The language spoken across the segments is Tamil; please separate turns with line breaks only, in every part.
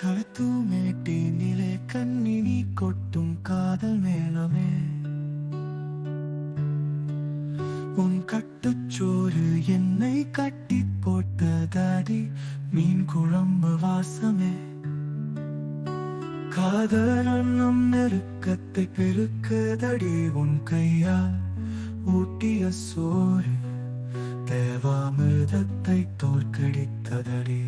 கழுத்தூமேட்டினிலே கண்ணினி கொட்டும் காதல் மேலமே உன் கட்டுச்சோறு என்னை கட்டி போட்டதாடி மீன் குழம்பு வாசமே. காதலன்னும் நெருக்கத்தை பெருக்கதடி உன் கையால். ஊட்டிய சோறு தேவாமிர்தத்தை தோற்கடித்ததடி.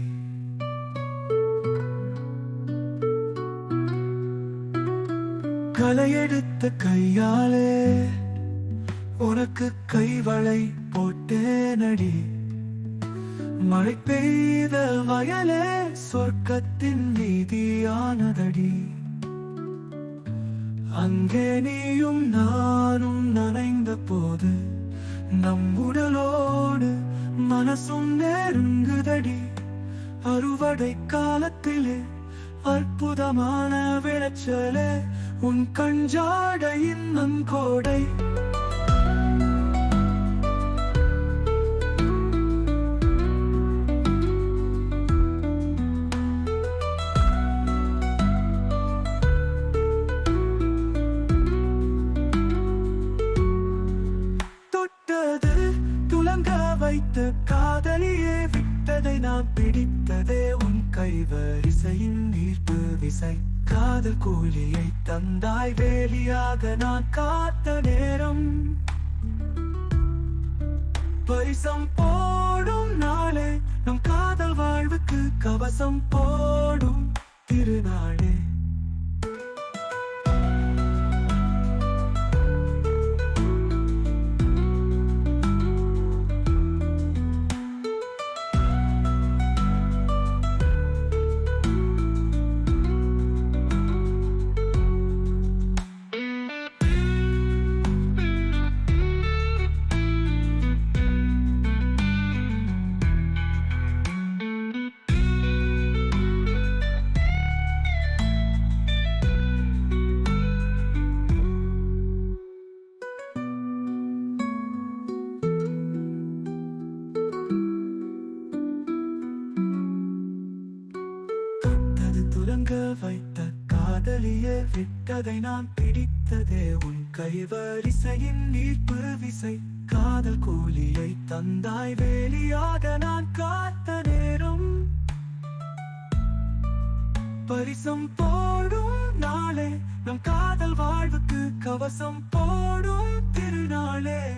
கலையெடுத்த கையாலே உனக்கு கைவளை போட்டேனடி. மழை பெய்த வயலே சொர்க்கத்தின் நீதியானதடி அங்கே நீயும் நானும் நனைந்த போது நம் உடலோடு மனசும் நெருங்குதடி. அறுவடை காலத்திலே அற்புதமான விளைச்சலே உன் கஞ்சாடையின் நன்கோடை. வழியாக நான் காத்த நேரம். பரிசம் போடும் நாளே நம் காதல் வாழ்வுக்கு கவசம் போடும் திருநாளே. விட்டதை நான் பிடித்ததே. உன் கைவரிசையின் நீர்ப்பு விசை. காதல் கூலியை தந்தாய் வேலியாக நான் காத்த நேரம். பரிசம் போடும் நாளே நம் காதல் வாழ்வுக்கு கவசம் போடும் திருநாளே.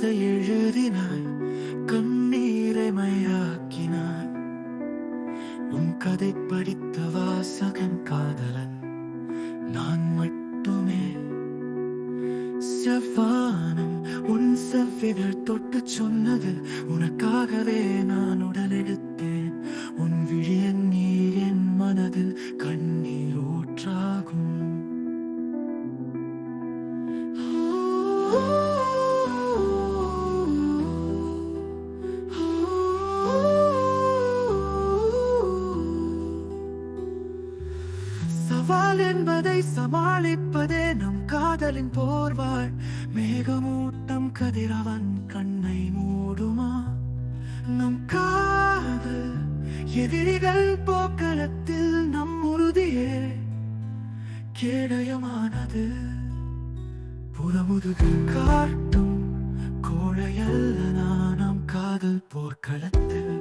கதை எழுதினாய் கண்ணீரை மையாக்கினாய். உன் கதை படித்த வாசகன் காதலன். கண்ணை மூடுமா? நம் காதல் எதிரிகள் போக்களத்தில் நம் உறுதியே. கேடயமானது. புறமுதுகு காட்டும் கோழையல்ல நாம் காதல் போர்க்களத்தில்.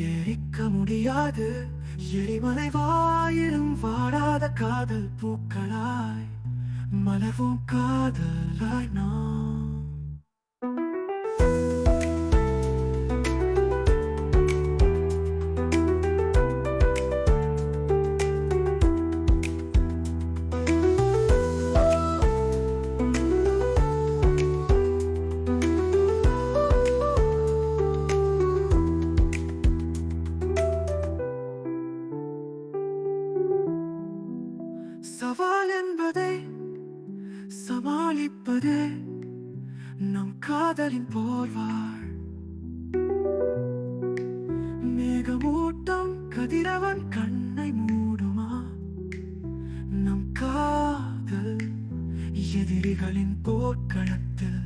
எரிக்க முடியாது. எரிமலை வாயிலும் வாடாத காதல் பூக்களாய் மலர்வும் காதலாய் நான். காதலின் போர்வாள் மேகமூட்டம் கதிரவன் கண்ணை மூடுமா? நம் காதல் எதிரிகளின் போர்க்களத்தில்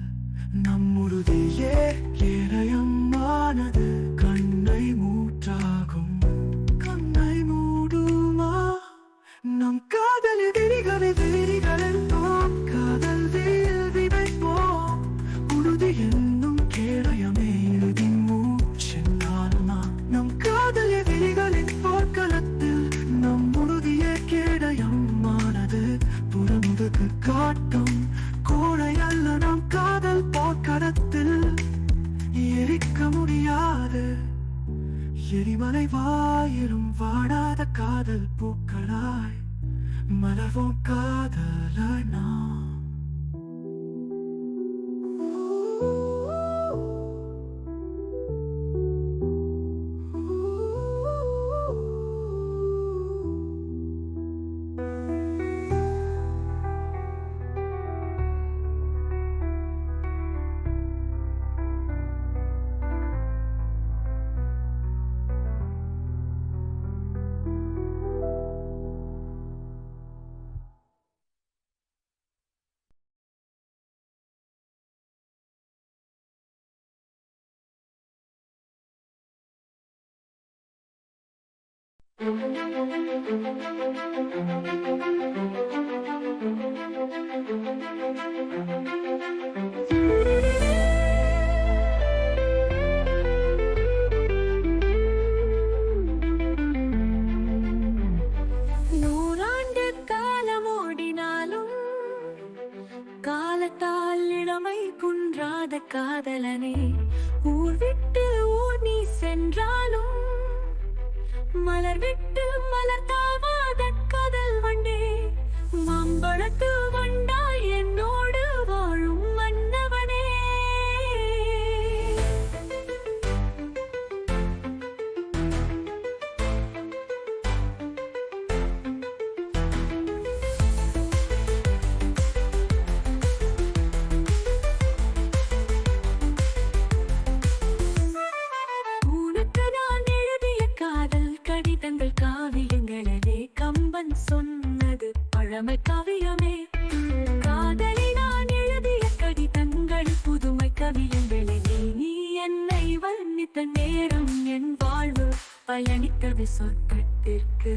நம்முடைய உறுதியே கேடயமானது
காலத்தால் இளமை குன்றாத காதலனே. ஊர் விட்டு ஊர் நீ சென்றாலும் மலர் விட்டு மலர் தாவாத கதல் வண்டே. மாம்பழத்து பயணித்தது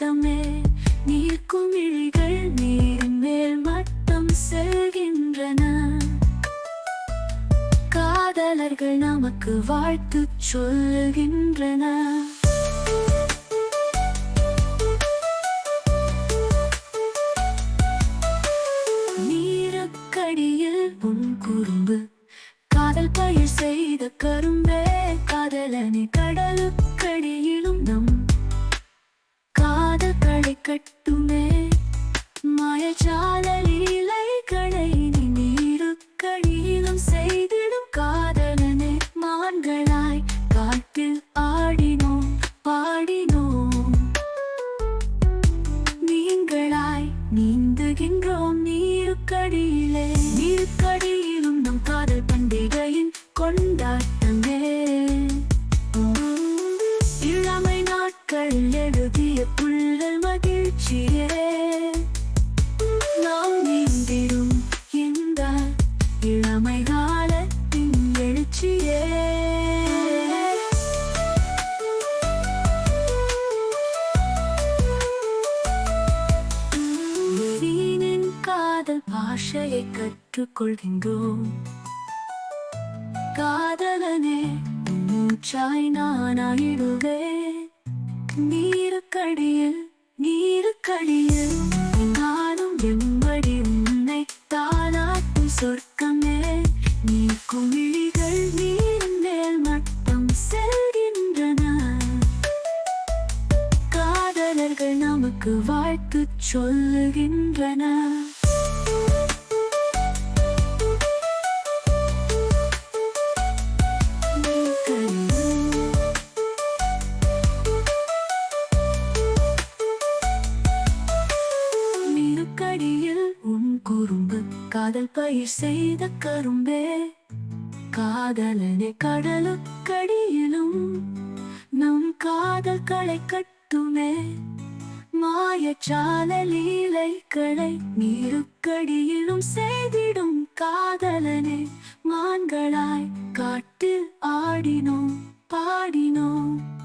தாளாட்டும் சொர்க்கமே நீர்க்கும் இழிகள் நீரின் மேல் மட்டம் செல்கின்றன. காதலர்கள் நமக்கு வாழ்த்து சொல்கின்றன. நீரக்கடியில் உன் குறும்பு காதல் பயிர் செய்த கரும்பே கற்றுக்கொள்கின்றோம். காதலனே உன் மூச்சாய் நானாயிடுவே நீருக்கடியில் நீருக்கடியில் நானும் எம்படி உன்னை தாளாட்டும் சொர்க்கமே. நீ குமிழிகள் நீரின் மேல் மட்டும் செல்கின்றன. காதலர்கள் நமக்கு வாழ்த்து சொல்லுகின்றன. காதல் பயிர் செய்த கரும்பே. காதலனை கடலுக்கடியிலும் நம் காதல் களை கட்டுமே. மாயச்சால லீலைகளை நீருக்கடியிலும் செய்திடும் காதலனே. மான்களாய் காட்டு ஆடினோம் பாடினோம்.